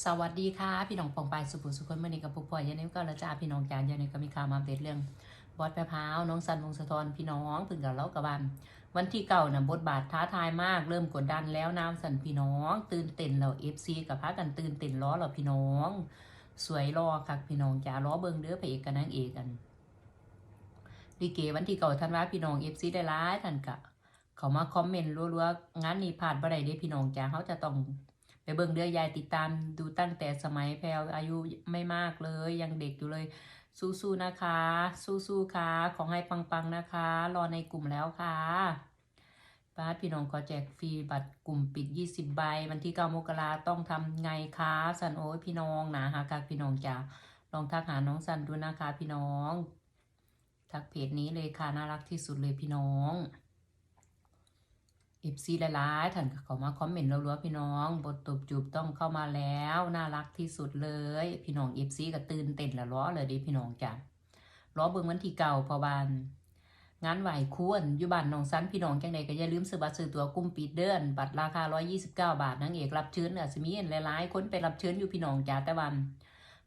สวัสดีค่ะพี่น้องปองปายสุภุสุคนเมื่อนี้กับผู้ป่วยยันนี้ก็ละจ้าพี่น้องจานยันนี้ก็มีข่าวมาอัปเดเรื่อง บอสแปรพร้าวน้องสันวงสะทอนพี่น้องพึ่งกับเล่ากับบันวันที่เก่าน่ะบทบาทท้าทายมากเริ่มกดดันแล้วน้ำสันพี่น้อง ตื่นเต้นเราเอฟซีกับพากันตื่นเต้นล้อเราพี่น้อง สวยรอคักพี่น้องจ้าล้อเบิงเด้อพระเอกกับนางเอกกันลิเกวันที่เก่าท่านว่าพี่น้องเอฟซีได้ร้ายท่านกะเขามาคอมเมนต์รัวๆงานนี้ผ่านบ่ได้เด้พี่น้องจ้าเขาจะต้อง ไปเบิ่งเดือยายติดตามดูตั้งแต่สมัยแพลวอายุไม่มากเลย ยังเด็กอยู่เลย สู้ๆนะคะ สู้ๆค่ะ ขอให้ปังๆนะคะ รอในกลุ่มแล้วค่ะป้าพี่น้องก็แจกฟรีบัตรกลุ่มปิด 20 ใบ วันที่9มกราต้องทำไงคะสันโอ้ยพี่น้องนะหากากพี่น้องจ้าลองทักหาน้องสันดูนะคะ พี่น้อง ทักเพจนี้เลยค่ะน่ารักที่สุดเลยพี่น้อง เอฟซีหลายๆท่านเข้ามาคอมเมนต์รัวๆพี่น้อง บทตบจูบต้องเข้ามาแล้ว น่ารักที่สุดเลย พี่น้องเอฟซีก็ตื่นเต้นละล้อเลยดิพี่น้องจ้ะล้อเบิ่งวันที่เก่าพอบานงานไหวควรอยู่บ้านน้องสันพี่น้องจังใดก็อย่าลืมซื้อบัตรซื้อตัวกลุ่มปิดเดือน บัตรราคา 129 บาทนางเอกรับเชิญอาจจะมีเห็นหลายๆคนไปรับเชิญอยู่พี่น้องจ้าแต่วัน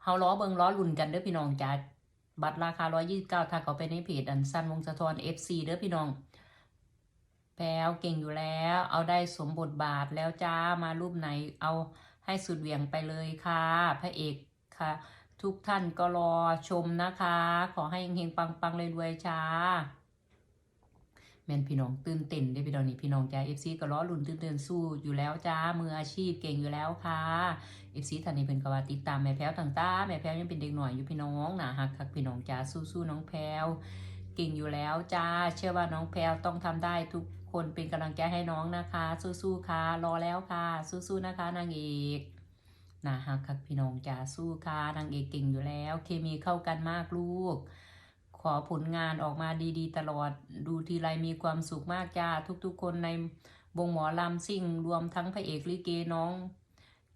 เฮาล้อเบิ่งล้อลุ่นกันเด้อพี่น้องจ้าบัตรราคา 129ถ้าเขาไปในเพจอันซันวงสะทอน FC เด้อพี่น้อง แพลวเก่งอยู่แล้ว เอาได้สมบทบาทแล้วจ้ามารูปไหนเอาให้สุดเหวี่ยงไปเลยค่ะ พระเอกค่ะ ทุกท่านก็รอชมนะคะ ขอให้เฮงๆปังๆเลยรวยจ้าแม่นพี่น้องตื่นเต้นได้พี่น้องนี่พี่น้องจ้าเอฟซีก็ล้อลุ่นตื่นเต้นสู้อยู่แล้วจ้ามืออาชีพเก่งอยู่แล้วค่ะเอฟซีท่านนี้เป็นกว่าติดตามแม่แพ้วต่างๆแม่แพ้วยังเป็นเด็กหน่อยอยู่พี่น้องนะฮักคักพี่น้องจ้าสู้ๆน้องแพ้ว เก่งอยู่แล้วจ้า เชื่อว่าน้องแพลต้องทำได้ทุกคนเป็นกำลังใจให้น้องนะคะ สู้ๆค่ะ รอแล้วค่ะ สู้ๆนะคะนางเอกนะฮักคักพี่น้องจ้าสู้ค่ะนางเอกเก่งอยู่แล้ว เคมีเข้ากันมากลูก ขอผลงานออกมาดีๆ ตลอดดูทีไรมีความสุขมากจ้าทุกๆคนในวงหมอลำซิ่งรวมทั้งพระเอกลิเกน้อง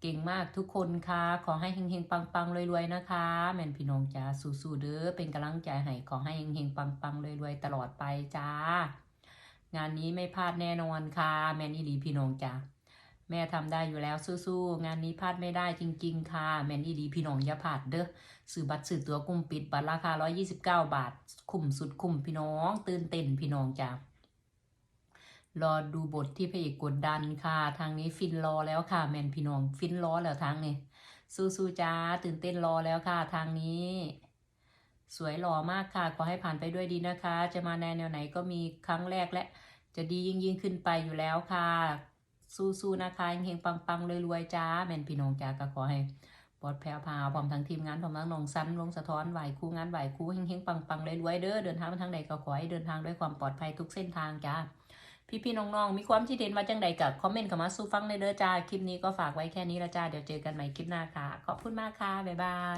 เก่งมากทุกคนค่ะ ขอให้เฮงๆ ปังๆรวยๆนะคะ แม่นพี่น้องจ้าสู้ๆเด้อเป็นกำลังใจให้ขอให้เฮงๆ ปังๆรวยๆตลอดไปจ้า งานนี้ไม่พลาดแน่นอนค่ะ แม่นอีหลีพี่น้องจ้าแม่ทำได้อยู่แล้วสู้ๆงานนี้พลาดไม่ได้จริง ๆ ค่ะ แม่นอีหลีพี่น้องอย่าพลาดเด้อซื้อบัตรซื้อตัวกลุ่มปิดบัตรราคา 129 บาท คุ้มสุดคุ้มพี่น้อง ตื่นเต้นพี่น้องจ้ะ รอดูบทที่พระเอกกดดันค่ะ ทางนี้ฟินรอแล้วค่ะ แมนพี่น้องฟินรอแล้วทางนี้สู้ๆจ้าตื่นเต้นรอแล้วค่ะ ทางนี้ สวยหล่อมากค่ะ ขอให้ผ่านไปด้วยดีนะคะ จะมาในแนวไหนก็มีครั้งแรกและ จะดียิ่งยิ่งขึ้นไปอยู่แล้วค่ะ สู้ๆนะคะเฮงปังๆรวยๆจ้าแมนพี่น้องจ้าก็ขอให้ปลอดแพรวพาวพร้อมทั้งทีมงานพร้อมทั้งน้องสันลงสะท้อนไหวคู่งานไหวคู่เฮงๆปังๆรวยๆเด้อเดินทางไปทางใดก็ขอให้เดินทางด้วยความปลอดภัยทุกเส้นทางจ้า พี่ๆน้องๆมีความคิดเห็นว่าจังใดกับคอมเมนต์เข้ามาสู้ฟังเลยเด้อจ้า คลิปนี้ก็ฝากไว้แค่นี้ละจ้า เดี๋ยวเจอกันใหม่คลิปหน้าค่ะ ขอบคุณมากค่ะ บ๊ายบาย